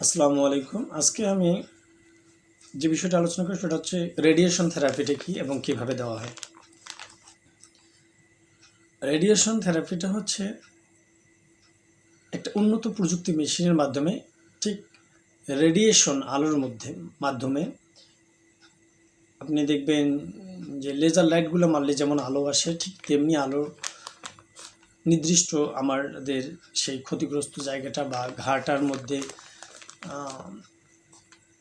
আসসালামু আলাইকুম। আজকে আমি যে বিষয়টা আলোচনা করি সেটা হচ্ছে রেডিয়েশন থেরাপিটা কী এবং কীভাবে দেওয়া হয়। রেডিয়েশন থেরাপিটা হচ্ছে একটা উন্নত প্রযুক্তি মেশিনের মাধ্যমে ঠিক রেডিয়েশন আলোর মধ্যে, মাধ্যমে আপনি দেখবেন যে লেজার লাইটগুলো মারলে যেমন আলো আসে, ঠিক তেমনি আলো নির্দিষ্ট আমাদের সেই ক্ষতিগ্রস্ত জায়গাটা বা ঘাটার মধ্যে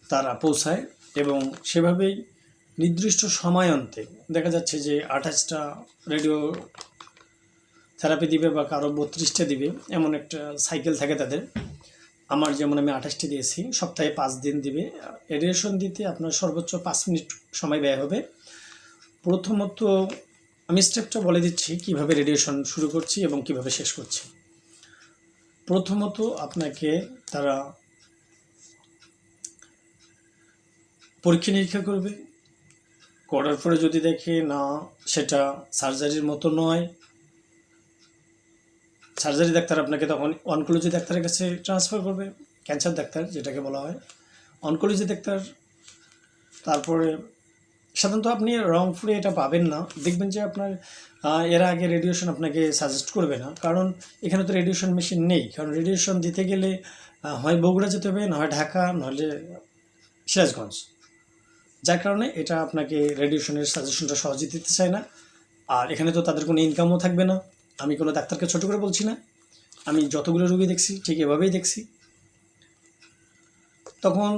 তারা পৌঁছায় এবং সেভাবেই নির্দিষ্ট সময়ান্তে দেখা যাচ্ছে যে আঠাশটা রেডিও থেরাপি দিবে বা কারও বত্রিশটা দিবে, এমন একটা সাইকেল থাকে তাদের। আমার যেমন আমি আঠাশটি দিয়েছি, সপ্তাহে পাঁচ দিন দিবে। রেডিয়েশন দিতে আপনার সর্বোচ্চ পাঁচ মিনিট সময় ব্যয় হবে। প্রথমত আমি স্টেপটা বলে দিচ্ছি, কীভাবে রেডিয়েশন শুরু করছি এবং কীভাবে শেষ করছি। প্রথমত আপনাকে তারা পরীক্ষা নিরীক্ষা করবে। করার পরে যদি দেখে, না, সেটা সার্জারির মতো নয়। সার্জারি ডাক্তার আপনাকে তখন অনকোলজি ডাক্তারের কাছে ট্রান্সফার করবে ক্যান্সার ডাক্তার যেটাকে বলা হয়। অনকোলজি ডাক্তার, তারপরে সাধারণত আপনি রংপুরে এটা পাবেন না। দেখবেন যে আপনার এর আগে রেডিয়েশন আপনাকে সাজেস্ট করবে না। কারণ এখানে তো রেডিয়েশন মেশিন নেই। কারণ রেডিয়েশন দিতে গেলে হয় বগুড়া যেতে হবে, না হয় ঢাকা নাহলে সিরাজগঞ্জ। যার কারণে এটা আপনাকে রেডিয়েশনের সাজেশনটা সহজে দিতে চায় না। আর এখানে তো তাদের কোনো ইনকামও থাকবে না। আমি কোনো ডাক্তারকে ছোট করে বলছি না। আমি যতগুলো রোগী দেখছি, ঠিক এভাবেই দেখছি। তখন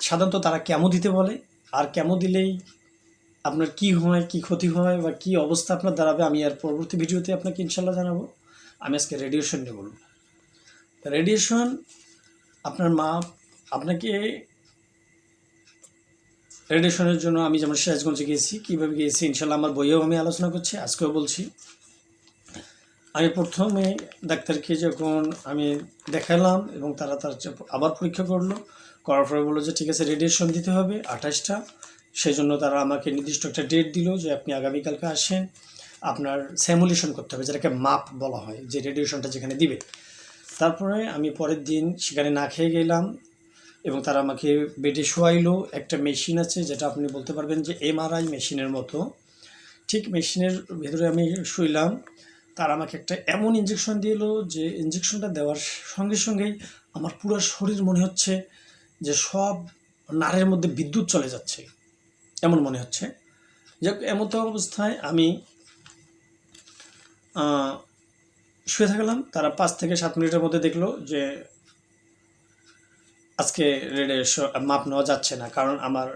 সাধারণত তারা কেমো দিতে বলে, আর কেমো দিলেই আপনার কি হয়, কি ক্ষতি হয়, বা কি অবস্থা আপনার দাঁড়াবে, আমি আর পরবর্তী ভিডিওতে আপনাকে ইনশাল্লাহ জানাব। আমি আজকে রেডিয়েশন নিয়ে বলব। রেডিয়েশন আপনার মা আপনাকে রেডিয়েশনের জন্য আমি যেমন সিরাজগঞ্জে গিয়েছি, কীভাবে গিয়েছি, ইনশাল্লাহ আমার বইয়েও আমি আলোচনা করছি, আজকেও বলছি। আমি প্রথমে ডাক্তারকে যখন আমি দেখালাম এবং তারা তার আবার পরীক্ষা করল, করার পরে বলল যে ঠিক আছে রেডিয়েশন দিতে হবে আঠাশটা। সেই জন্য তারা আমাকে নির্দিষ্ট একটা ডেট দিল যে আপনি আগামীকালকে আসেন। আপনার স্যামুলেশন করতে হবে, যেটাকে মাপ বলা হয়, যে রেডিয়েশনটা যেখানে দিবে। তারপরে আমি পরের দিন সেখানে না খেয়ে গেলাম। এবং তারা আমাকে বেডে শোয়াইলো। একটা মেশিন আছে যেটা আপনি বলতে পারবেন যে এমআরআই মেশিনের মতো। ঠিক মেশিনের ভেতরে আমি শুইলাম। তারা আমাকে একটা এমন ইঞ্জেকশন দিল যে ইঞ্জেকশনটা দেওয়ার সঙ্গে সঙ্গেই আমার পুরো শরীর মনে হচ্ছে যে সব নাড়ের মধ্যে বিদ্যুৎ চলে যাচ্ছে। এমন মনে হচ্ছে। যাক এমতো অবস্থায় আমি শুয়ে থাকলাম। তারা পাঁচ থেকে সাত মিনিটের মধ্যে দেখল যে আজকে রেডিয়েশন মাপ নেওয়া যাচ্ছে না। কারণ আমার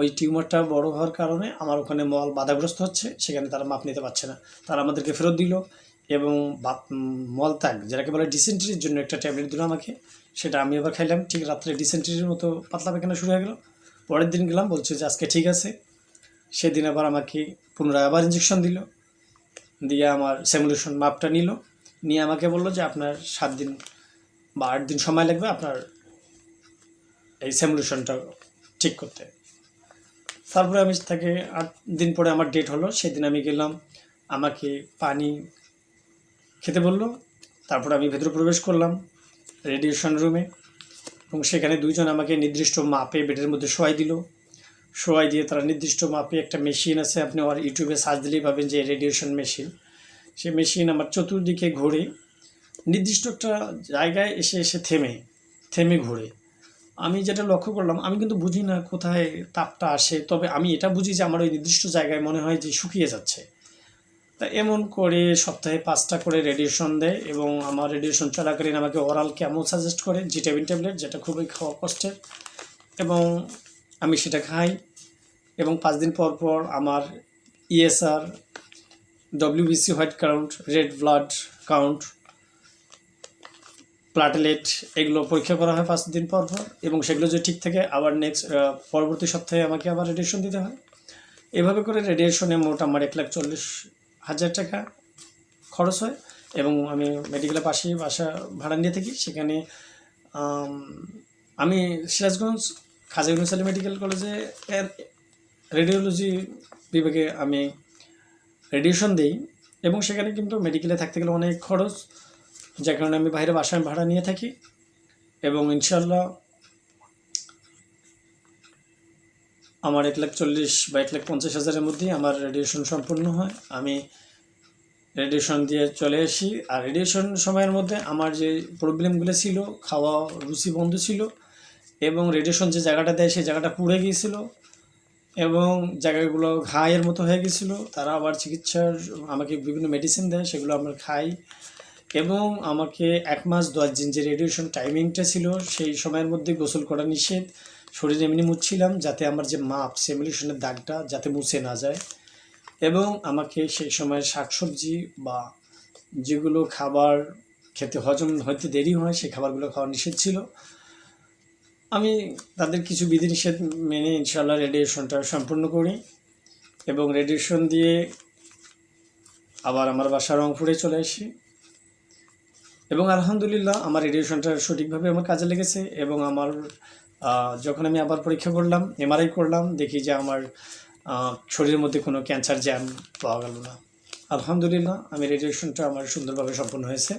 ওই টিউমারটা বড় হওয়ার কারণে আমার ওখানে মল বাধাগ্রস্ত হচ্ছে, সেখানে তারা মাপ নিতে পারছে না। তারা আমাদেরকে ফেরত দিল এবং মল ত্যাগ, যেটাকে বলে ডিসেন্ট্রির জন্য একটা ট্যাবলেট দিল আমাকে, সেটা আমি আবার খাইলাম। ঠিক রাত্রে ডিসেন্ট্রির মতো পাতলা পায়খানা শুরু হয়ে গেল। পরের দিন গেলাম, বলছে যে আজকে ঠিক আছে। সেদিন আবার আমাকে পুনরায় আবার ইঞ্জেকশন দিল। দিয়ে আমার স্যামুলেশন মাপটা নিল। নিয়ে আমাকে বলল যে আপনার সাত দিন বা আট দিন সময় লাগবে, আপনার এই স্যামুলেশনটা ঠিক করতে। তারপরে আমি তাকে আট দিন পরে আমার ডেট হলো, সেদিন আমি গেলাম, আমাকে পানি খেতে বলল, তারপরে আমি ভেতরে প্রবেশ করলাম রেডিয়েশন রুমে এবং সেখানে দুইজন আমাকে নির্দিষ্ট মাপে বেডের মধ্যে শোয়াই দিল। শোয়াই দিয়ে তারা নির্দিষ্ট মাপে একটা মেশিন আছে, আপনি আর ইউটিউবে সার্চ দিলেই পাবেন যে রেডিয়েশন মেশিন সেই মেশিন আমার চতুর্দিকে ঘুরে, নির্দিষ্ট একটা জায়গায় এসে এসে থেমে থেমে ঘুরে। আমি যেটা লক্ষ্য করলাম, আমি কিন্তু বুঝি না কোথায় তাপটা আসে, তবে আমি এটা বুঝি যে আমার ওই নির্দিষ্ট জায়গায় মনে হয় যে শুকিয়ে যাচ্ছে। তা এমন করে সপ্তাহে পাঁচটা করে রেডিয়েশন দেয় এবং আমার রেডিয়েশন চলাকালীন আমাকে ওরাল কেমন সাজেস্ট করে জিটাবিন ট্যাবলেট যেটা খুবই খাওয়া কষ্টের। এবং আমি সেটা খাই এবং পাঁচ দিন পর পর আমার ESR WBC white count red blood count platelet এগুলো পরীক্ষা করা হয় পাঁচ দিন পর পর, এবং সেগুলো যদি ঠিক থাকে, আবার নেক্সট পরবর্তী সপ্তাহে আমাকে আবার রেডিয়েশন দিতে হয়। এভাবে করে রেডিয়েশনে মোট আমার এক লাখ চল্লিশ হাজার টাকা খরচ হয়, এবং আমি মেডিকেলের পাশে, বাসা ভাড়া নিয়ে থাকি। সেখানে, আমি সিরাজগঞ্জ খাজা ইউনুস মেডিকেল কলেজে রেডিওলজি বিভাগে আমি রেডিয়েশন দিই, এবং সেখানে কিন্তু মেডিকেলে থাকতে গেলে অনেক খরচ। যার কারণে আমি বাইরে বাসায় ভাড়া নিয়ে থাকি এবং ইনশাল্লাহ আমার এক লাখ চল্লিশ বা এক লাখ পঞ্চাশ হাজারের মধ্যেই আমার রেডিয়েশন সম্পূর্ণ হয়। আমি রেডিয়েশন দিয়ে চলে আসি। আর রেডিয়েশন সময়ের মধ্যে আমার যে প্রবলেমগুলো ছিল, খাওয়া রুচি বন্ধ ছিল এবং রেডিয়েশন যে জায়গাটা দেয় সেই জায়গাটা পুড়ে গিয়েছিল এবং জায়গাগুলো ঘায়ের মতো হয়ে গেছিল তারা আবার চিকিৎসার আমাকে বিভিন্ন মেডিসিন দেয়, সেগুলো আমরা খাই। এবং আমাকে এক মাস দশ দিন যে রেডিয়েশন টাইমিংটা ছিল, সেই সময়ের মধ্যে গোসল করা নিষেধ। শরীরে এমনি মুছছিলাম যাতে আমার যে মাপ সেমিলেশনের দাগটা যাতে মুছে না যায়। এবং আমাকে সেই সময় শাকসবজি বা যেগুলো খাবার খেতে হজম হতে দেরি হয়, সেই খাবারগুলো খাওয়া নিষেধ ছিল। আমি তাদের কিছু বিধিনিষেধ মেনে ইনশাল্লাহ রেডিয়েশনটা সম্পূর্ণ করি এবং রেডিয়েশন দিয়ে আবার আমার বাসা রংপুরে চলে আসি। এবং আলহামদুলিল্লাহ আমার রেডিয়েশনটা সঠিকভাবে আমার কাজে লেগেছে এবং আমার যখন আমি আবার পরীক্ষা করলাম, এমআরআই করলাম, দেখি যে আমার শরীরের মধ্যে কোনো ক্যান্সার জ্যাম পাওয়া গেল না। আলহামদুলিল্লাহ, আমি রেডিয়েশনটা আমার সুন্দরভাবে সম্পন্ন হয়েছে।